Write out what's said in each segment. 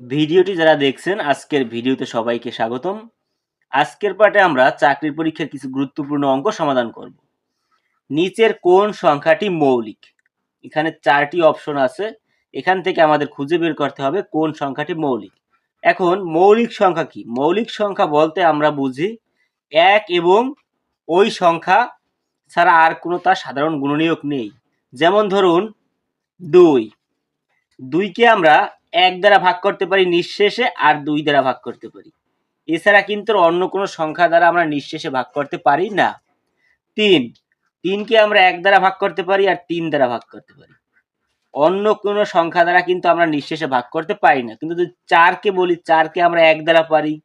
ভিডিওটি যারা দেখছেন, আজকের ভিডিওতে সবাইকে স্বাগতম। আজকের পাঠে আমরা চাকরির পরীক্ষার কিছু গুরুত্বপূর্ণ অঙ্ক সমাধান করব। নিচের কোন সংখ্যাটি মৌলিক? এখানে চারটি অপশন আছে। এখান থেকে আমাদের খুঁজে বের করতে হবে কোন সংখ্যাটি মৌলিক। এখন মৌলিক সংখ্যা কি? মৌলিক সংখ্যা বলতে আমরা বুঝি এক এবং ওই সংখ্যা ছাড়া আর কোনো তার সাধারণ গুণনীয়ক নেই। যেমন ধরুন দুই। দুইকে আমরা এক দ্বারা ভাগ করতে পারি নিঃশেষে আর দুই দ্বারা ভাগ করতে পারি। এছাড়া কিন্তু অন্য কোনো সংখ্যা দ্বারা আমরা নিঃশেষে ভাগ করতে পারি না। তিন। তিনকে আমরা এক দ্বারা ভাগ করতে পারি আর তিন দ্বারা ভাগ করতে পারি। অন্য কোনো সংখ্যা দ্বারা কিন্তু আমরা নিঃশেষে ভাগ করতে পারি না। কিন্তু যদি চারকে বলি, চারকে আমরা এক দ্বারা পারি,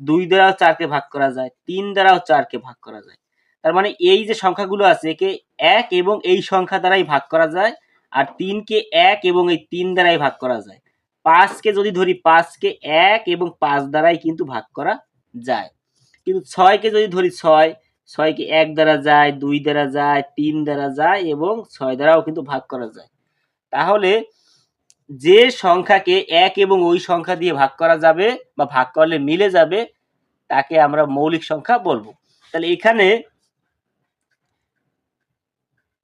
দুই দ্বারাও চারকে ভাগ করা যায়, তিন দ্বারাও চারকে ভাগ করা যায়। তার মানে এই যে সংখ্যাগুলো আছে, একে এক এবং এই সংখ্যা দ্বারাই ভাগ করা যায়, আর তিনকে এক এবং এই তিন দ্বারাই ভাগ করা যায়। পাঁচকে যদি ধরি, পাঁচকে এক এবং পাঁচ দ্বারাই কিন্তু ভাগ করা যায়। কিন্তু ছয়কে যদি ধরি, ছয়, ছয়কে এক দ্বারা যায়, দুই দ্বারা যায়, তিন দ্বারা যায় এবং ছয় দ্বারাও কিন্তু ভাগ করা যায়। তাহলে যে সংখ্যাকে এক এবং ওই সংখ্যা দিয়ে ভাগ করা যাবে বা ভাগ করলে মিলে যাবে, তাকে আমরা মৌলিক সংখ্যা বলব। তাহলে এখানে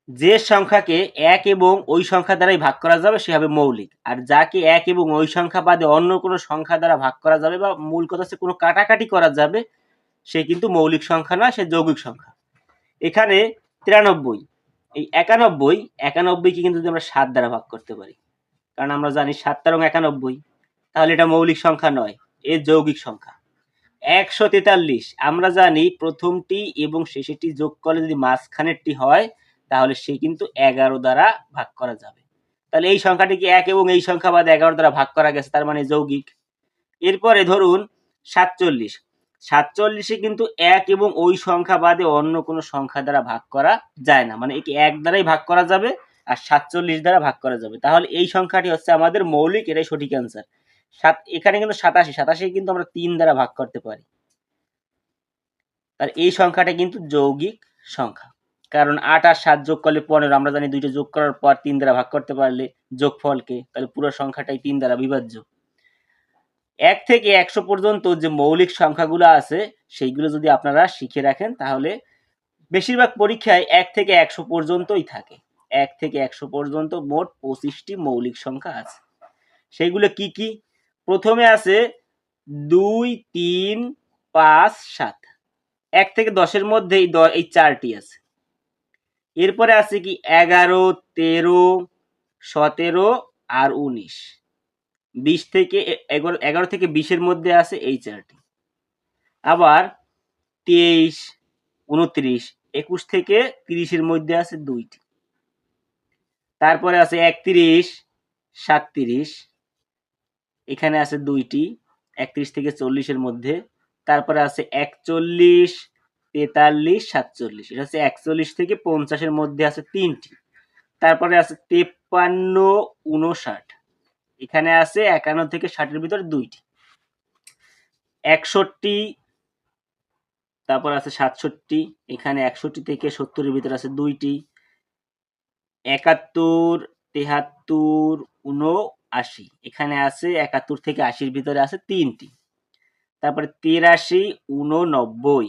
যে সংখ্যাকে এক এবং ওই সংখ্যা দ্বারাই ভাগ করা যাবে, সে হবে মৌলিক। আর যাকে এক এবং ওই সংখ্যা বাদে অন্য কোনো সংখ্যা দ্বারা ভাগ করা যাবে বা মূল কথা হচ্ছে কোনো কাটাকাটি করা যাবে, সে কিন্তু মৌলিক সংখ্যা নয়, সে যৌগিক সংখ্যা। এখানে তিরানব্বই। এই একানব্বই, একানব্বইকে কিন্তু যদি আমরা সাত দ্বারা ভাগ করতে পারি, কারণ আমরা জানি সাত তেরো একানব্বই, তাহলে এটা মৌলিক সংখ্যা নয়, এ যৌগিক সংখ্যা। একশো তেতাল্লিশ, আমরা জানি প্রথমটি এবং শেষেরটি যোগ করলে যদি মাঝখানেরটি হয় তাহলে সে কিন্তু এগারো দ্বারা ভাগ করা যাবে। তাহলে এই সংখ্যাটিকে এক এবং এই সংখ্যা বাদ এগারো দ্বারা ভাগ করা গেছে, তার মানে যৌগিক। এরপরে ধরুন সাতচল্লিশ। সাতচল্লিশে কিন্তু এক এবং ওই সংখ্যা বাদে অন্য কোনো সংখ্যা দ্বারা ভাগ করা যায় না। মানে একে এক দ্বারাই ভাগ করা যাবে আর সাতচল্লিশ দ্বারা ভাগ করা যাবে। তাহলে এই সংখ্যাটি হচ্ছে আমাদের মৌলিক, এটাই সঠিক অ্যান্সার সাত, এখানে কিন্তু সাতাশি সাতাশি কিন্তু আমরা তিন দ্বারা ভাগ করতে পারি। আর এই সংখ্যাটা কিন্তু যৌগিক সংখ্যা। কারণ আট আর সাত যোগ করলে পনেরো, আমরা জানি দুইটা যোগ করার পর তিন দ্বারা ভাগ করতে পারলে যোগফলকে, তাহলে পুরো সংখ্যাটাই তিন দ্বারা বিভাজ্য। এক থেকে একশো পর্যন্ত যে মৌলিক সংখ্যাগুলো আছে, সেইগুলো যদি আপনারা শিখে রাখেন, তাহলে বেশিরভাগ পরীক্ষায় এক থেকে একশো পর্যন্তই থাকে। এক থেকে একশো পর্যন্ত মোট পঁচিশটি মৌলিক সংখ্যা আছে। সেইগুলো কি কি? প্রথমে আছে দুই, তিন, পাঁচ, সাত। এক থেকে দশের মধ্যে এই চারটি আছে। এরপরে আছে কি এগারো, তেরো, সতেরো আর উনিশ। বিশ থেকে এগারো থেকে বিশের মধ্যে আছে এই চারটি। আবার তেইশ, উনত্রিশ, একুশ থেকে তিরিশের মধ্যে আছে দুইটি। তারপরে আছে একত্রিশ, সাতত্রিশ, এখানে আছে দুইটি, একত্রিশ থেকে চল্লিশের মধ্যে। তারপরে আছে একচল্লিশ তেতাল্লিশ সাতচল্লিশ, এটা হচ্ছে একচল্লিশ থেকে পঞ্চাশের মধ্যে আছে তিনটি। তারপরে আছে তেপ্পান্ন উনষাট এখানে আছে একান্ন থেকে ষাটের ভিতর দুইটি। একষট্টি, তারপর আছে সাতষট্টি, এখানে একষট্টি থেকে সত্তরের ভিতর আছে দুইটি। একাত্তর, তেহাত্তর উনআশি এখানে আছে একাত্তর থেকে আশির ভিতরে আছে তিনটি। তারপরে তিরাশি উননব্বই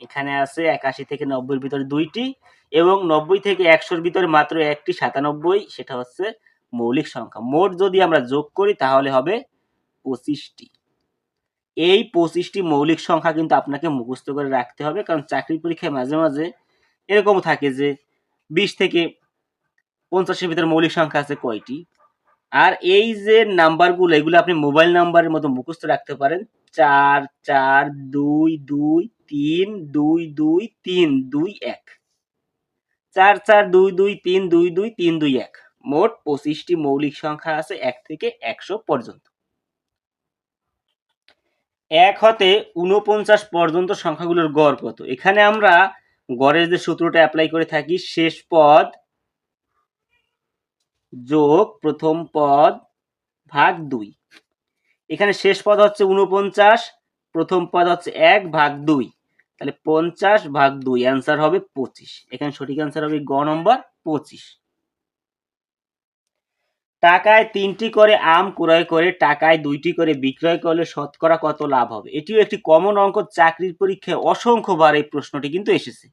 এখানে আছে একাশি থেকে নব্বইয়ের ভিতরে দুইটি এবং নব্বই থেকে একশোর ভিতরে মাত্র একটি সাতানব্বই, সেটা হচ্ছে মৌলিক সংখ্যা। মোট যদি আমরা যোগ করি তাহলে হবে পঁচিশটি। এই পঁচিশটি মৌলিক সংখ্যা কিন্তু আপনাকে মুখস্থ করে রাখতে হবে, কারণ চাকরি পরীক্ষায় মাঝে মাঝে এরকম থাকে যে বিশ থেকে পঞ্চাশের ভিতরে মৌলিক সংখ্যা আছে কয়টি? আর এই যে নাম্বারগুলো এগুলো আপনি মোবাইল নাম্বারের মতো মুখস্থ রাখতে পারেন। চার চার, দুই দুই, তিন, দুই দুই, তিন, দুই, এক। চার চার, দুই দুই, তিন, দুই দুই, তিন, দুই, এক। মোট পঁচিশটি মৌলিক সংখ্যা আছে এক থেকে একশো পর্যন্ত। এক হতে উনপঞ্চাশ পর্যন্ত সংখ্যাগুলোর গড় কত? এখানে আমরা গড়ের যে সূত্রটা অ্যাপ্লাই করে থাকি, শেষ পদ যোগ প্রথম পদ ভাগ দুই। এখানে শেষ পদ হচ্ছে উনপঞ্চাশ প্রথম পদ হচ্ছে এক ভাগ দুই। তাহলে পঞ্চাশ ভাগ দুই অ্যান্সার হবে পঁচিশ। এখানে সঠিক অ্যান্সার হবে গ নম্বর পঁচিশ। টাকায় তিনটি করে আম ক্রয় করে, টাকায় দুইটি করে বিক্রয় করলে শতকরা কত লাভ হবে? এটিও একটি কমন অঙ্ক, চাকরির পরীক্ষায় অসংখ্যবার এই প্রশ্নটি কিন্তু এসেছে।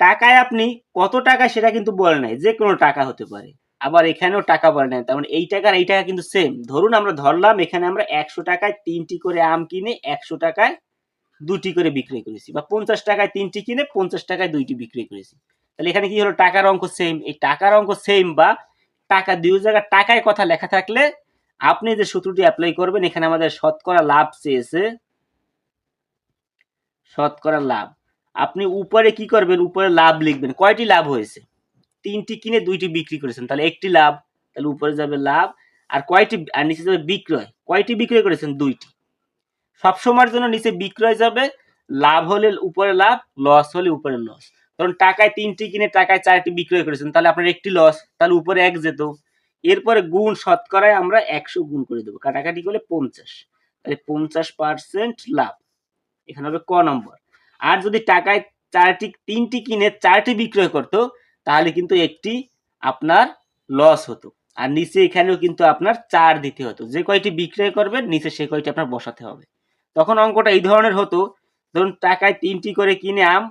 টাকায় আপনি কত টাকা সেটা কিন্তু বলে নাই যে কোনো টাকা হতে পারে। আবার এখানেও টাকা বলে নাই তার মানে এই টাকার এই টাকা কিন্তু সেম ধরুন আমরা ধরলাম, এখানে আমরা একশো টাকায় তিনটি করে আম কিনে একশো টাকায় দুটি করে বিক্রি করেছি বা পঞ্চাশ টাকায় তিনটি কিনে পঞ্চাশ টাকায় দুইটি বিক্রি করেছি। তাহলে এখানে কি হলো? টাকার অঙ্ক সেম এই টাকার অঙ্ক সেম বা টাকা দুই জায়গায় টাকায় কথা লেখা থাকলে আপনি যে সূত্রটি অ্যাপ্লাই করবেন, এখানে আমাদের শতকরা লাভ চেয়েছে। শতকরা লাভ। আপনি উপরে কি করবেন? উপরে লাভ লিখবেন। কয়টি লাভ হয়েছে? তিনটি কিনে দুইটি বিক্রি করেছেন। তাহলে একটি লাভ, তাহলে উপরে যাবে লাভ, আর কয়টি আর নিচে যাবে বিক্রয়। কয়টি বিক্রয় করেছেন? দুইটি। সবসময়ের জন্য নিচে বিক্রয় যাবে, লাভ হলে উপরে লাভ, লস হলে উপরে লস। ধরুন টাকায় তিনটি কিনে টাকায় চারটি বিক্রয় করেছেন, তাহলে আপনার একটি লস, তাহলে উপরে এক যেত। এরপরে গুণ শতকরায় আমরা একশো গুণ করে দেবো। কাটাকাটি করলে পঞ্চাশ। তাহলে পঞ্চাশ পার্সেন্ট লাভ। এখানে হবে ক নম্বর। আর যদি টাকায় চারটি, তিনটি কিনে চারটি বিক্রয় করতো তাহলে কিন্তু একটি আপনার লস হতো। আর নিচে এখানেও কিন্তু আপনার চার দিতে হতো। যে কয়টি বিক্রয় করবেন নিচে সে কয়টি আপনার বসাতে হবে। তখন অঙ্কটা এই ধরনের হতো, ধরুন টাকায় তিনটি করে কিনে আম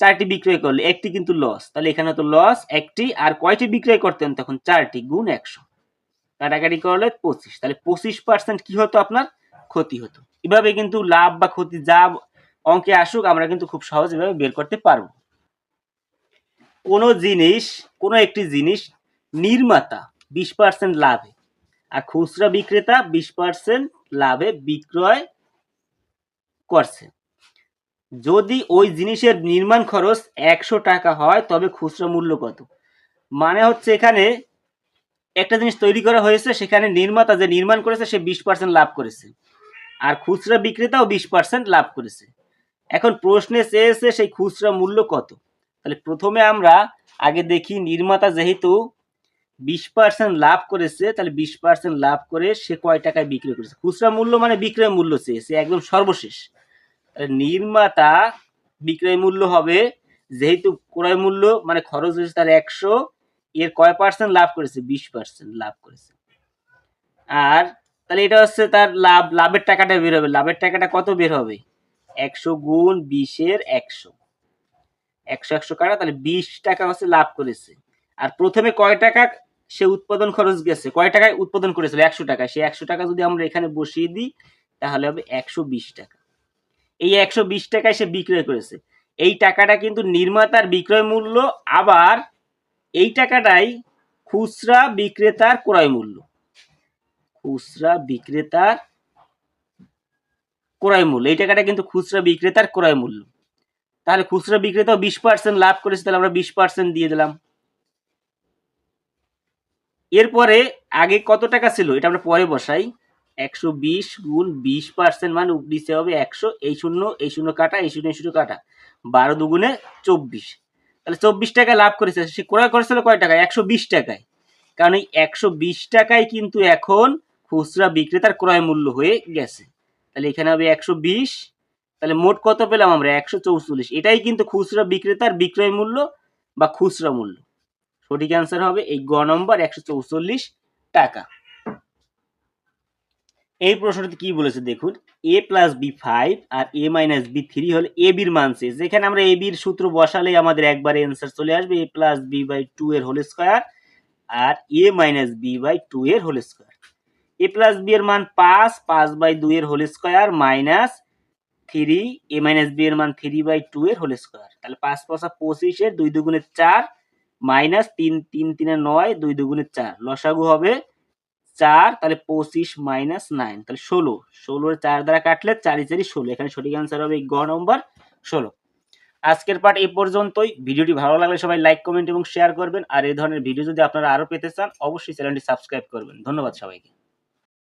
চারটি বিক্রয় করলে, একটি কিন্তু লস তাহলে এখানে হতো লস একটি, আর কয়টি বিক্রয় করতেন তখন চারটি গুণ একশো। কাটাকাটি করলে পঁচিশ। তাহলে পঁচিশ পার্সেন্ট কি হতো আপনার? ক্ষতি হতো। এভাবে কিন্তু লাভ বা ক্ষতি যা অঙ্কে আসুক, আমরা কিন্তু খুব সহজ এভাবে বের করতে পারব। কোনো জিনিস, কোনো একটি জিনিস নির্মাতা বিশ পার্সেন্ট লাভে। আর খুচরা বিক্রেতা বিশ পার্সেন্ট লাভে বিক্রয় করছে। যদি ওই জিনিসের নির্মাণ খরচ একশো টাকা হয়, তবে খুচরা মূল্য কত? মানে হচ্ছে এখানে একটা জিনিস তৈরি করা হয়েছে, সেখানে নির্মাতা যে নির্মাণ করেছে, সে বিশ পার্সেন্ট লাভ করেছে। আর খুচরা বিক্রেতাও বিশ পার্সেন্ট লাভ করেছে। এখন প্রশ্নে চেয়েছে সেই খুচরা মূল্য কত? তাহলে প্রথমে আমরা আগে দেখি নির্মাতা যেহেতু বিশ পার্সেন্ট লাভ করেছে, তাহলে বিশ পার্সেন্ট লাভ করে সে কয় টাকায় বিক্রি করেছে? খুচরা মূল্য মানে বিক্রয় মূল্য চেয়েছে একদম সর্বশেষ। নির্মাতা বিক্রয় মূল্য হবে, যেহেতু ক্রয় মূল্য মানে খরচ হয়েছে তার একশো, এর কয় পার্সেন্ট লাভ করেছে? বিশ পার্সেন্ট লাভ করেছে। আর তাহলে এটা হচ্ছে তার লাভ, লাভের টাকাটা বের হবে। লাভের টাকাটা কত বের হবে? একশো গুণ বিশের একশো। একশো একশো কাটা, তাহলে বিশ টাকা হচ্ছে লাভ করেছে। আর প্রথমে কয় টাকা সে উৎপাদন খরচ গেছে? কয় টাকায় উৎপাদন করেছিল? একশো টাকা সে একশো টাকা যদি আমরা এখানে বসিয়ে দিই, তাহলে হবে একশো বিশ টাকা। এই একশো বিশ টাকায় সে বিক্রয় করেছে। এই টাকাটা কিন্তু নির্মাতার বিক্রয় মূল্য, আবার এই টাকাটাই খুচরা বিক্রেতার ক্রয় মূল্য। খুচরা বিক্রেতার ক্রয় মূল্য। এই টাকাটা কিন্তু খুচরা বিক্রেতার ক্রয় মূল্য। তাহলে খুচরা বিক্রেতাও বিশ পার্সেন্ট লাভ করেছে, তাহলে আমরা বিশ পার্সেন্ট দিয়ে দিলাম। এরপরে আগে কত টাকা ছিল? এটা আমরা পরে বসাই। একশো বিশ গুণ বিশ পার্সেন্ট মানে নিচে হবে একশো, এই শূন্য এই শূন্য কাটা, এই শূন্য এই শূন্য কাটা। বারো দুগুণে চব্বিশ। তাহলে চব্বিশ টাকা লাভ করেছে। সে ক্রয় করেছিল কয় টাকা একশো বিশ টাকায়। কারণ এই একশো বিশ টাকায় কিন্তু এখন খুচরা বিক্রেতার ক্রয় মূল্য হয়ে গেছে। তাহলে এখানে হবে একশো বিশ তাহলে মোট কত পেলাম আমরা? একশো চৌচল্লিশ। এটাই কিন্তু খুচরা বিক্রেতার বিক্রয় মূল্য বা খুচরা মূল্য। সঠিক অ্যান্সার হবে এই গ নম্বর, একশো চৌচল্লিশ টাকা। এই প্রশ্নটিতে কি বলেছে দেখুন? এ প্লাস বি ফাইভ আর এ মাইনাস বি থ্রি হলে এ বির মান যেখানে আমরা এ বির সূত্র বসালেই আমাদের একবারে অ্যান্সার চলে আসবে। A plus B by two এর whole square R A minus B by two এর whole square A plus B এর মান পাঁচ পাঁচ বাই দুই এর whole square minus three A minus B এর মান থ্রি বাই টু এর হোল স্কোয়ার তাহলে পাঁচ পাঁচা পঁচিশের দুই দুগুণে চার মাইনাস তিন তিন, তিনে নয়, দুই দুগুণে চার। লসাগু হবে চার, তাহলে পঁচিশ মাইনাস নাইন তাহলে ষোলো। ষোলোর চার দ্বারা কাটলে চারি চারি ষোলো। এখানে সঠিক অ্যান্সার হবে গ নম্বর ষোলো। আজকের পার্ট এই পর্যন্তই। ভিডিওটি ভালো লাগলে সবাই লাইক কমেন্ট এবং শেয়ার করবেন। আর এই ধরনের ভিডিও যদি আপনারা আরও পেতে চান, অবশ্যই চ্যানেলটি সাবস্ক্রাইব করবেন। ধন্যবাদ সবাইকে।